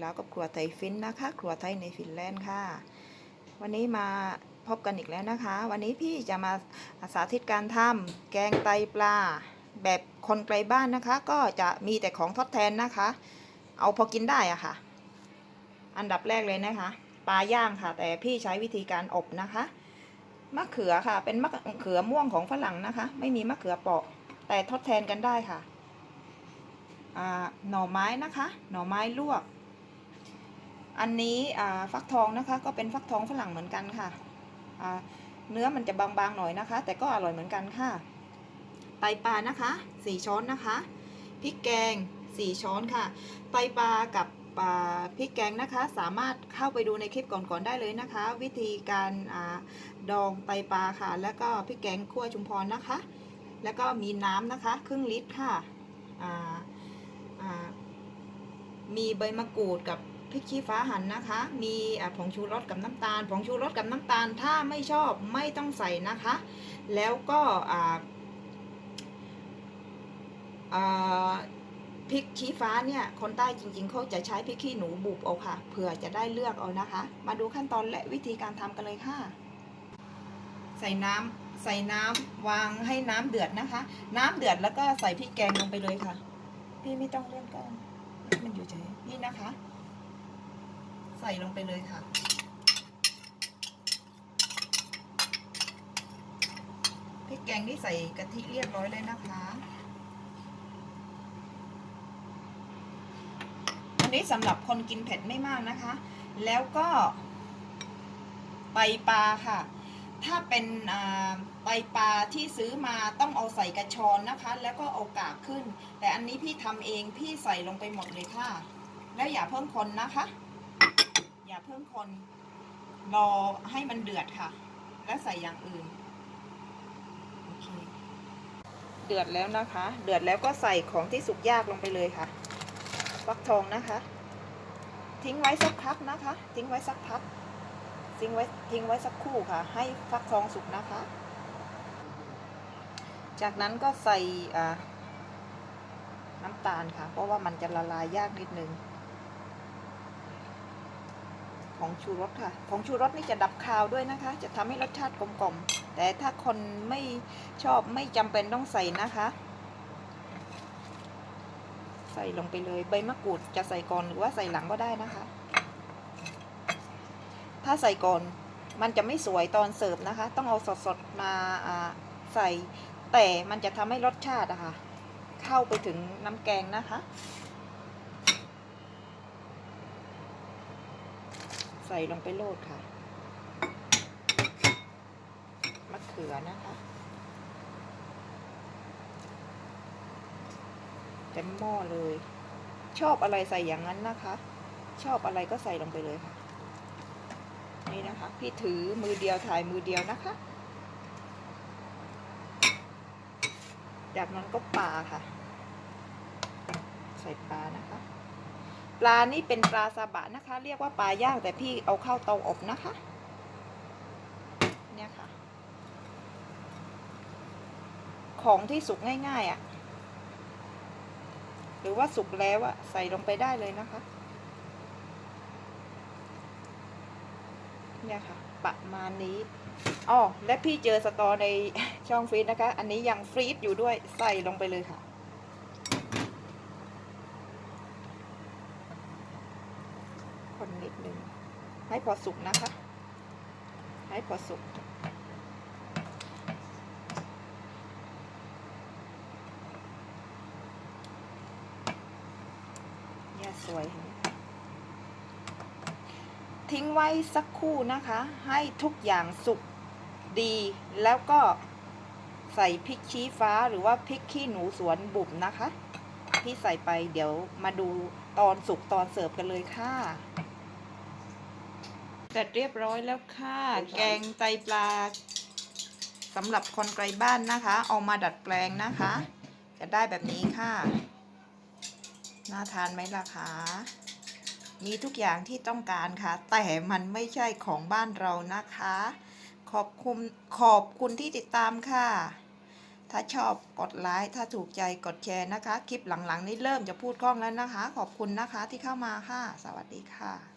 แล้วกับครัวไทยฟินนะคะ ครัวไทยในฟินแลนด์ค่ะ วันนี้มาพบกันอีกแล้วนะคะ วันนี้พี่จะมาสาธิตการทำแกงไตปลา แบบคนไกลบ้านนะคะ ก็จะมีแต่ของทดแทนนะคะ เอาพอกินได้อะค่ะ อันดับแรกเลยนะคะ ปลาย่างค่ะ แต่พี่ใช้วิธีการอบนะคะมะเขือค่ะ เป็นมะเขือม่วงของฝรั่งนะคะ ไม่มีมะเขือเปาะ แต่ทดแทนกันได้ค่ะหน่อไม้นะคะ หน่อไม้ลวก อันนี้ฟักทองนะคะ ก็เป็นฟักทองฝรั่งเหมือนกันค่ะ เนื้อมันจะบางๆหน่อยนะคะ แต่ก็อร่อยเหมือนกันค่ะ ไตปลานะคะสี่ช้อนนะคะพริกแกงสี่ช้อนค่ะ ไตปลากับปลาพริกแกงนะคะ สามารถเข้าไปดูในคลิปก่อนๆได้เลยนะคะ วิธีการอดองไตปลาค่ะ แล้วก็พริกแกงคั่วชุมพรนะคะ แล้วก็มีน้ำนะคะ ครึ่งลิตรค่ะมีใบมะกรูดกับ พริกชี้ฟ้าหั่นนะคะ มีผงชูรสกับน้ำตาล ผงชูรสกับน้ำตาล ถ้าไม่ชอบไม่ต้องใส่นะคะ แล้วก็พริกชี้ฟ้าเนี่ย คนใต้จริงๆ เขาจะใช้พริกขี้หนูบุบเอาค่ะ เผื่อจะได้เลือกเอานะคะ มาดูขั้นตอนและวิธีการทำกันเลยค่ะ ใส่น้ำใส่น้ำวางให้น้ำเดือดนะคะ น้ำเดือดแล้วก็ใส่พริกแกงลงไปเลยค่ะ พี่ไม่ต้องเลื่อนกล้องมันอยู่เฉยนี่นะคะ ใส่ลงไปเลยค่ะ พริกแกงนี่ใส่กะทิเรียบร้อยเลยนะคะ อันนี้สำหรับคนกินเผ็ดไม่มากนะคะ แล้วก็ไตปลาค่ะ ถ้าเป็นอ่าไตปลาที่ซื้อมาต้องเอาใส่กระชอนนะคะ แล้วก็เอากากขึ้น แต่อันนี้พี่ทำเองพี่ใส่ลงไปหมดเลยค่ะ แล้วอย่าเพิ่มคนนะคะ อย่าเพิ่มคนรอให้มันเดือดค่ะ แล้วใส่อย่างอื่นโอเคเดือดแล้วนะคะ เดือดแล้วก็ใส่ของที่สุกยากลงไปเลยค่ะฟักทองนะคะ ทิ้งไว้สักพักนะคะ ทิ้งไว้สักพัก ทิ้งไว้ทิ้งไว้สักคู่ค่ะ ให้ฟักทองสุกนะคะ จากนั้นก็ใส่น้ำตาลค่ะ เพราะว่ามันจะละลายยากนิดนึง ผงชูรสค่ะผงชูรสนี่จะดับคาวด้วยนะคะ จะทำให้รสชาติกลมกล่อมแต่ถ้าคนไม่ชอบไม่จำเป็นต้องใส่นะคะ ใส่ลงไปเลยใบมะกรูดจะใส่ก่อนหรือว่าใส่หลังก็ได้นะคะ ถ้าใส่ก่อนมันจะไม่สวยตอนเสิร์ฟนะคะ ต้องเอาสดๆมาใส่ แต่มันจะทำให้รสชาติอะค่ะ เข้าไปถึงน้ำแกงนะคะ ใส่ลงไปโลดค่ะ มะเขือนะคะเต็มหม้อเลย ชอบอะไรใส่อย่างนั้นนะคะ ชอบอะไรก็ใส่ลงไปเลยค่ะ นี่นะคะ พี่ถือมือเดียวถ่ายมือเดียวนะคะ จากนั้นก็ปลาค่ะ ใส่ปลานะคะ ปลานี่เป็นปลาซาบะนะคะ เรียกว่าปลาย่างแต่พี่เอาเข้าเตาอบนะคะ เนี่ยค่ะ ของที่สุกง่ายๆอะ่ะ หรือว่าสุกแล้วอะใส่ลงไปได้เลยนะคะ เนี่ยค่ะ ประมาณนี้อ๋อและพี่เจอสตอในช่องฟรีดนะคะ อันนี้ยังฟรีดอยู่ด้วยใส่ลงไปเลยค่ะ คนนิดนึง ให้พอสุกนะคะ ให้พอสุก เนี่ยสวย ทิ้งไว้สักคู่นะคะ ให้ทุกอย่างสุกดีแล้วก็ใส่พริกชี้ฟ้าหรือว่าพริกขี้หนูสวนบุ่มนะคะ ที่ใส่ไปเดี๋ยวมาดูตอนสุกตอนเสิร์ฟกันเลยค่ะ สร็จเรียบร้อยแล้วค่ะ แกงไตปลาสำหรับคนไกลบ้านนะคะ เอามาดัดแปลงนะคะ จะได้แบบนี้ค่ะ น่าทานไหมล่ะคะมีทุกอย่างที่ต้องการค่ะ แต่มันไม่ใช่ของบ้านเรานะคะ ขอบคุณขอบคุณที่ติดตามค่ะ ถ้าชอบกดไลค์ถ้าถูกใจกดแชร์นะคะ คลิปหลังๆ นี้เริ่มจะพูดคล่องแล้วนะคะ ขอบคุณนะคะที่เข้ามาค่ะ สวัสดีค่ะ